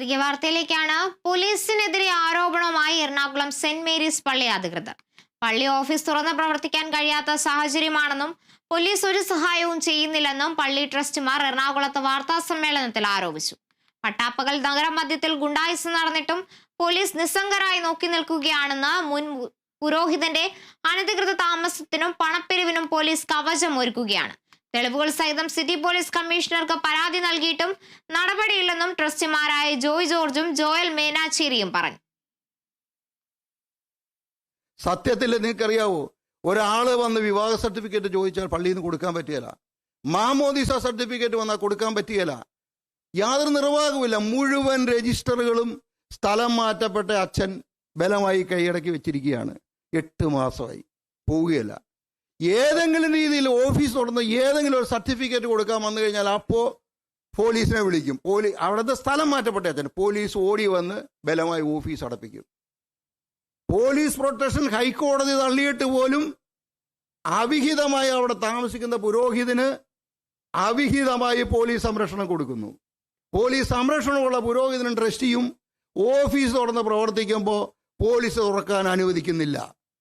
തിരികെ വാർത്തയിലേക്കാണ്. പോലീസിനെതിരെ ആരോപണവുമായി Ernakulam saint Mary's പള്ളി അധികൃതർ. പള്ളി ഓഫീസ് തുറന്ന് പ്രവർത്തിക്കാൻ കഴിയാത്ത സാഹചര്യമാണെന്നും പോലീസ് ഒരു സഹായവും ചെയ്യുന്നില്ലെന്നും പള്ളി ട്രസ്റ്റിമാർ എറണാകുളത്ത് വാർത്താ സമ്മേളനത്തിൽ ആരോപിച്ചു. പട്ടാപ്പകൽ നഗരമധ്യത്തിൽ ഗുണ്ടായിസം നടന്നിട്ടും പോലീസ് നിസ്സംഗരായി നോക്കി നിൽക്കുകയാണെന്ന് മുൻ പുരോഹിതന്റെ അനധികൃത താമസത്തിനും പണപ്പിരിവിനും പോലീസ് കവചം ഒരുക്കുകയാണ്. തെളിവുകൾ സഹിതം സിറ്റി പോലീസ് കമ്മീഷണർക്ക് പരാതി നൽകിയിട്ടും നടപടിയില്ലെന്നും ട്രസ്റ്റിമാരായ ജോയ് ജോർജും ജോയൽ മേനാച്ചേരിയും പറഞ്ഞു. സത്യത്തിൽ നിങ്ങൾക്കറിയാവോ? ഒരാൾ വന്ന് വിവാഹ സർട്ടിഫിക്കറ്റ് ചോദിച്ചാൽ പള്ളിയിൽ നിന്ന് കൊടുക്കാൻ പറ്റിയല്ല മാമോദിസ സർട്ടിഫിക്കറ്റ് വന്നാൽ കൊടുക്കാൻ പറ്റിയല്ല യാതൊരു നിർവാഹവുമില്ല. മുഴുവൻ രജിസ്റ്ററുകളും സ്ഥലം മാറ്റപ്പെട്ട അച്ഛൻ ബലമായി കൈയടക്കി വെച്ചിരിക്കുകയാണ്. എട്ട് മാസമായി. പോവുകയില്ല. ഏതെങ്കിലും രീതിയിൽ ഓഫീസ് തുറന്ന് ഏതെങ്കിലും ഒരു സർട്ടിഫിക്കറ്റ് കൊടുക്കാൻ വന്നു കഴിഞ്ഞാൽ അപ്പോൾ പോലീസിനെ വിളിക്കും. പോലീസ് അവിടുത്തെ സ്ഥലം മാറ്റപ്പെട്ടേ തന്നെ. പോലീസ് ഓടി വന്ന് ബലമായി ഓഫീസ് അടപ്പിക്കും. പോലീസ് പ്രൊട്ടക്ഷൻ ഹൈക്കോടതി തള്ളിയിട്ട് പോലും അവിഹിതമായി അവിടെ താമസിക്കുന്ന പുരോഹിതന് അവിഹിതമായി പോലീസ് സംരക്ഷണം കൊടുക്കുന്നു. പോലീസ് സംരക്ഷണമുള്ള പുരോഹിതനും ട്രസ്റ്റിയും ഓഫീസ് തുറന്ന് പ്രവർത്തിക്കുമ്പോൾ പോലീസ് തുറക്കാൻ അനുവദിക്കുന്നില്ല.